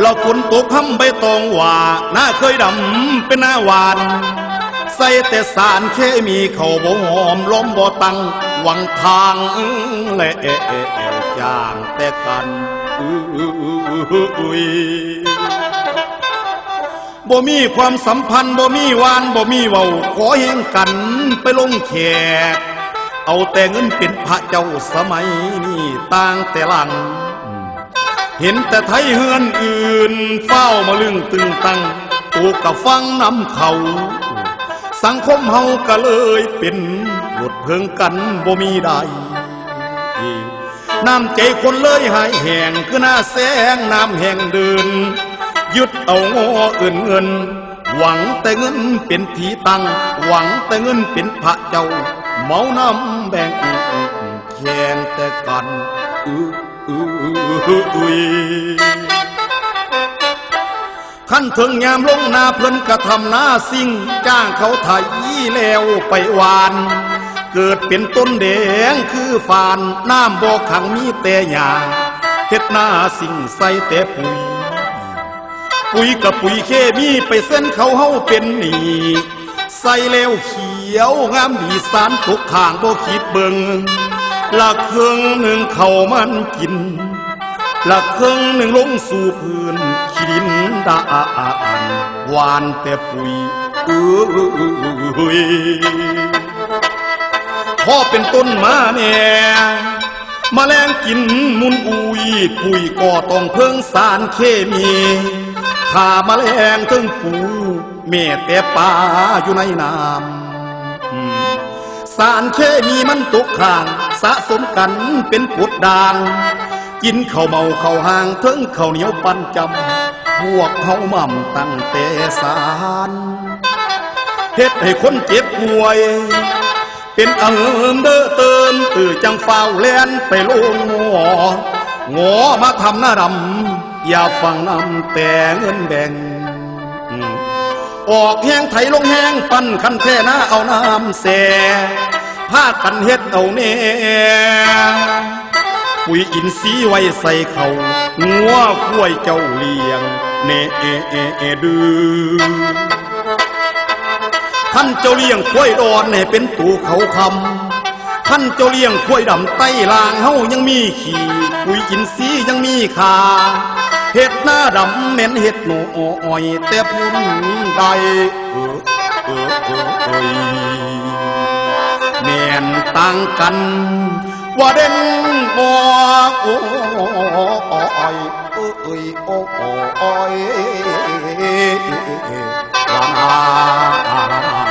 เราฝนตกคำใบตองหว่าหน้าเคยดำเป็นหน้าหวาน ใส่แต่สารเคมีเข้าบ่หอมล้มบ่ตังหวังทางและเอเอเอจางแต่กันอุ้ยบ่มีความสัมพันธ์บ่มีหวานบ่มีเว้าขอเฮงกันไปลงแขก เอาแต่เงินเป็นพระเจ้าสมัยนี้ต่างแต่หลัง เห็นแต่ไทยเฮือนอื่น เฝ้ามาลึงตึงตังตูกกับฟังน้ำเขา สังคมเฮาก็เลยเป็นบทเพิงกันบ่มีใดน้ำใจคนเลยหายแห่งคือหน้าแสงน้ำแห่งเดิน ยึดเอางออื่นเงิน หวังแต่เงินเป็นทีตัง หวังแต่เงินเป็นพระเจ้า เมานำแบ่งแข่งแต่กันอืออืออืออือ ขั้นถึงยามลงนาเพิ่นกระทำนาสิ่งจ้างเขาไถแล้วไปหวาน เกิดเป็นต้นแดงคือฝานน้ำบ่อขังมีแต่หญ้าเฮ็ดนาสิ่งใส่แต่ปุ๋ย ปุ๋ยกับปุ๋ยเคมีไปเส้นเขาเฮาเป็นหนีใส่แล้วเขียวงามดีสารตกข้างบ่คิดเบิง ละเครื่องหนึ่งเขามันกินละเครื่องหนึ่งลงสู่พื้นขีดินดาอันหวานแต่ปุ๋ยเอ้ยพ่อเป็นต้นมาแน่มาแมลงกินมุนอุยปุ๋ยก็ต้องเพิ่งสารเคมีถ้ามาแมลงถึงปูแม่แต่ปลาอยู่ในน้ำ สารเคมีมันตกข้าง สะสมกันเป็นปุดด่าง กินข้าวเมาข้าวห่างเถึงข้าวเหนียวปันจำพวกเฮามั่มตั้งแต่สารเฮ็ดให้คนเจ็บป่วย เป็นเอิมเด้อเติมตื่อจังฟ้าแลนไปลงงองอมาทำหน้าดำอย่าฟังนำแต่เงินแบ่ง ออกแห้งไถลงแห้งปั้นคันแท่หน้าเอาน้ำแสพากันเฮ็ดเอาเน่ปุ๋ยอินทรีย์ไว้ใส่เขางัวคุ้ยเจ้าเลี้ยงเน่เอเอเอดือท่านเจ้าเลี้ยงคุ้ยดอนให้เป็นตูเขาคำท่านเจ้าเลี้ยงคุ้ยดำไต้ลางเฮายังมีขี่ปุ๋ยอินทรีย์ยังมีค่า เห็ดหน้าดำเหม็นเห็ดหนูอ้อยแต่พุ่นใดเออเออเออเอยแม่นต่างกันว่าเด่นบ่โอ้อยเออเอยโอ้ยลา